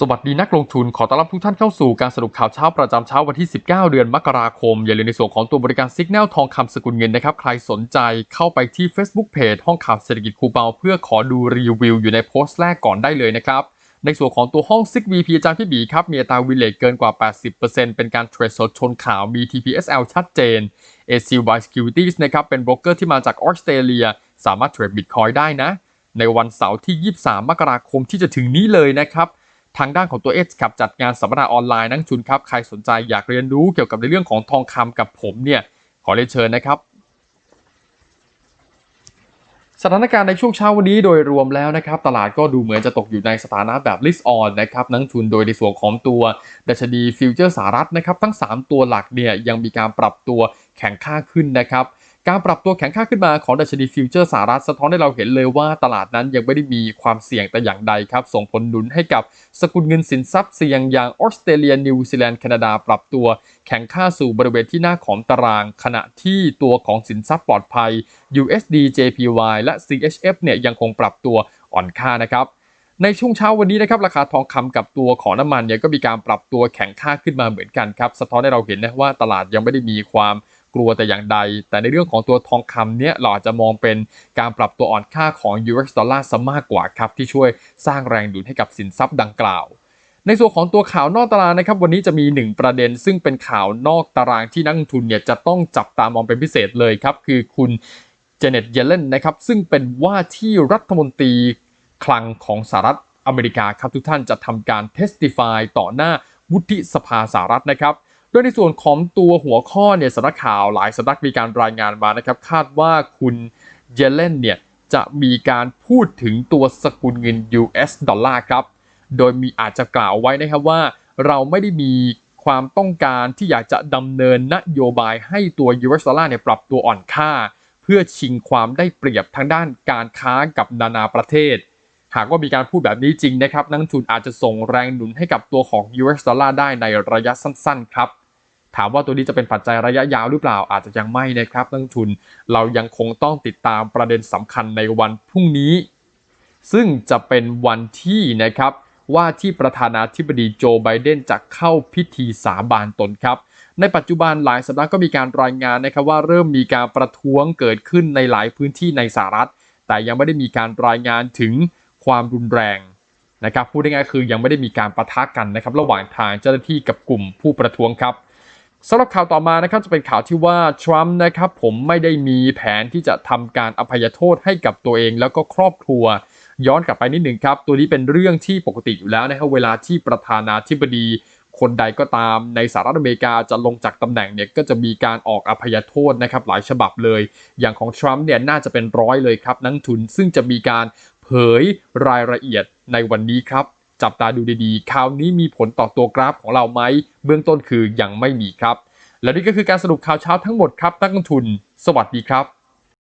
สวัสดีนักลงทุนขอต้อนรับทุกท่านเข้าสู่การสรุปข่าวเช้าประจำเช้าวันที่ 19 เดือนมกราคม อย่าลืมในส่วนของตัวบริการ Signal ทองคำสกุลเงินนะครับ ใครสนใจเข้าไปที่ Facebook Page ห้องข่าวเศรษฐกิจคูเปาเพื่อขอดูรีวิวอยู่ในโพสต์แรกก่อนได้เลยนะครับ ในส่วนของตัวห้อง SIG VP อาจารย์พี่บีครับ มีอัตราวิเลตเกินกว่า 80%เป็นการเทรดสดชนข่าวมี TPSL ชัดเจน ACY Securities นะครับเป็นโบรกเกอร์ที่มาจากออสเตรเลีย สามารถเทรดบิตคอยได้นะ ในวันเสาร์ที่ 23 มกราคมที่จะถึงนี้เลยนะครับ ทางด้านของตัว X ครับจัดงานสัมมนาออนไลน์นักลงทุนครับใครสนใจอยากเรียนรู้เกี่ยวกับในเรื่องของทองคำกับผมเนี่ยขอเรียนเชิญนะครับสถานการณ์ในช่วงเช้าวันนี้โดยรวมแล้วนะครับ ตลาดก็ดูเหมือนจะตกอยู่ในสถานะแบบ list on นะครับนักทุนโดยในส่วนของตัวดัชนีฟิวเจอร์สหรัฐนะครับ ทั้ง 3 ตัวหลักเนี่ยยังมีการปรับตัวแข็งค่าขึ้นนะครับ การปรับตัวแข็งค่าขึ้นมาของดัชนีฟิวเจอร์สหรัฐสะท้อนให้เราเห็นเลยว่าตลาดนั้นยังไม่ได้มีความเสี่ยงแต่อย่างใดครับ ส่งผลหนุนให้กับสกุลเงินสินทรัพย์เสี่ยงอย่างออสเตรเลียนิวซีแลนด์แคนาดาปรับตัว แข็งค่าสู่บริเวณที่หน้าของตาราง ขณะที่ตัวของสินทรัพย์ปลอดภัย USD JPY และ CHF เนี่ยยังคงปรับตัวอ่อนค่านะครับในช่วงเช้าวันนี้นะครับราคาทองคำกับตัวของน้ำมันเนี่ยก็มีการปรับตัวแข็งค่าขึ้นมาเหมือนกันครับ สะท้อนให้เราเห็นนะว่าตลาดยังไม่ได้มีความ กลัวแต่อย่างใด แต่ในเรื่องของตัวทองคำเนี่ยเราอาจจะมองเป็นการปรับตัวอ่อนค่าของ US ดอลลาร์ซะมากกว่าครับ ที่ช่วยสร้างแรงดุลให้กับสินทรัพย์ดังกล่าว ในส่วนของตัวข่าวนอกตารางนะครับ วันนี้จะมี 1 ประเด็น ซึ่งเป็นข่าวนอกตารางที่นักลงทุนเนี่ยจะต้องจับตามองเป็นพิเศษเลยครับคือคุณเจเน็ตเยเลนนะครับซึ่งเป็นว่าที่รัฐมนตรีคลังของสหรัฐอเมริกาครับทุกท่านจะทำการ testify ต่อหน้าวุฒิสภาสหรัฐนะครับ ดยในส่วนของตัวหัวข้อเนี่ยสำนักข่าวหลายสำนักมีการรายงานมานะครับ คาดว่าคุณเยเลนเนี่ยจะมีการพูดถึงตัวสกุลเงิน US ดอลลาร์ครับ โดยมีอาจจะกล่าวไว้นะครับว่า เราไม่ได้มีความต้องการที่อยากจะดำเนินนโยบายให้ตัว US ดอลลาร์เนี่ยปรับตัวอ่อนค่า เพื่อชิงความได้เปรียบทางด้านการค้ากับนานาประเทศ หากว่ามีการพูดแบบนี้จริงนะครับ นักทุนอาจจะส่งแรงหนุนให้กับตัวของ US ดอลลาร์ได้ในระยะสั้น ๆ ครับ ถามว่าตัวนี้จะเป็นปัจจัยระยะยาวหรือเปล่าอาจจะยังไม่นะครับนักลงทุนเรายังคงต้องติดตามประเด็นสำคัญในวันพรุ่งนี้ ซึ่งจะเป็นวันที่นะครับว่าที่ประธานาธิบดีโจไบเดนจะเข้าพิธีสาบานตนครับ ในปัจจุบันหลายสำนักก็มีการรายงานนะครับว่าเริ่มมีการประท้วงเกิดขึ้นในหลายพื้นที่ในสหรัฐ แต่ยังไม่ได้มีการรายงานถึงความรุนแรงนะครับพูดง่ายๆคือยังไม่ได้มีการประทะกันนะครับระหว่างทางเจ้าหน้าที่กับกลุ่มผู้ประท้วงครับ สำหรับข่าวต่อมานะครับจะเป็นข่าวที่ว่าทรัมป์นะครับผมไม่ได้มีแผนที่จะทำการอภัยโทษให้กับตัวเองแล้วก็ครอบครัว ย้อนกลับไปนิดหนึ่งครับ ตัวนี้เป็นเรื่องที่ปกติอยู่แล้วนะครับเวลาที่ประธานาธิบดีคนใดก็ตามในสหรัฐอเมริกาจะลงจากตำแหน่งเนี่ยก็จะมีการออกอภัยโทษนะครับหลายฉบับเลย อย่างของทรัมป์เนี่ยน่าจะเป็นร้อยเลยครับนักทุนซึ่งจะมีการเผยรายละเอียดในวันนี้ครับ จับตาดูดีๆ คราวนี้มีผลต่อตัวกราฟของเราไหม เบื้องต้นคือยังไม่มีครับ และนี่ก็คือการสรุปข่าวเช้าทั้งหมดครับนักลงทุน สวัสดีครับ